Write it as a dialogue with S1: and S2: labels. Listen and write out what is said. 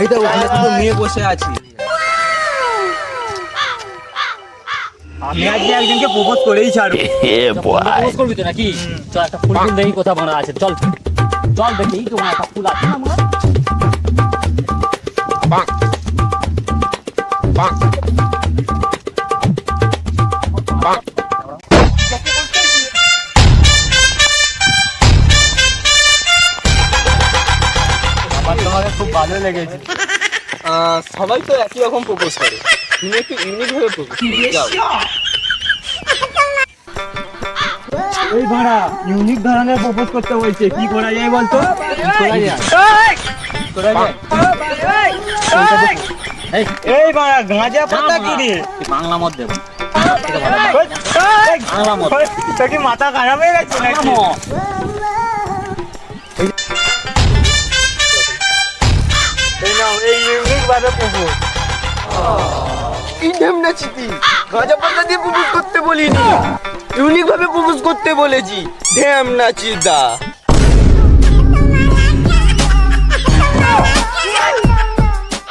S1: এই তো ওখানে দুটো মেয়ে বসে আছে। আমি আজকে একজনকে প্রপোজ করেই ছাড়বো।
S2: প্রপোজ করবি তো নাকি? চল একটা ফুল ফুল দেখি কোথা বানা আছে। চল। চল দেখি তোমার একটা ফুল আছে না মনে হয়?
S1: আমার তোমাকে খুব ভালো লেগেছে
S3: সবাই তো একই রকম প্রপোজ করে তুমি একটু ইউনিক ভাবে প্রপোজ যাও
S1: এই ভাড়া ইউনিক ধরনের প্রপোজ করতে বলছে কি করা যায় বলতো
S2: করা যায়?
S1: করা যায়
S2: এই,
S1: গাঁজা পাতা কি রে
S2: বাংলা মত দেব বাংলা মত
S1: কি মাথা খারাপ হয়ে গেছে নাকি ভাবে প্রপোজ
S3: কি ঢেমনা চিতি গাঁজা পাতা দিয়ে প্রপোজ করতে বলিনি। ইউনিক ভাবে প্রপোজ করতে বলেছি। ঢেমনা চিদা।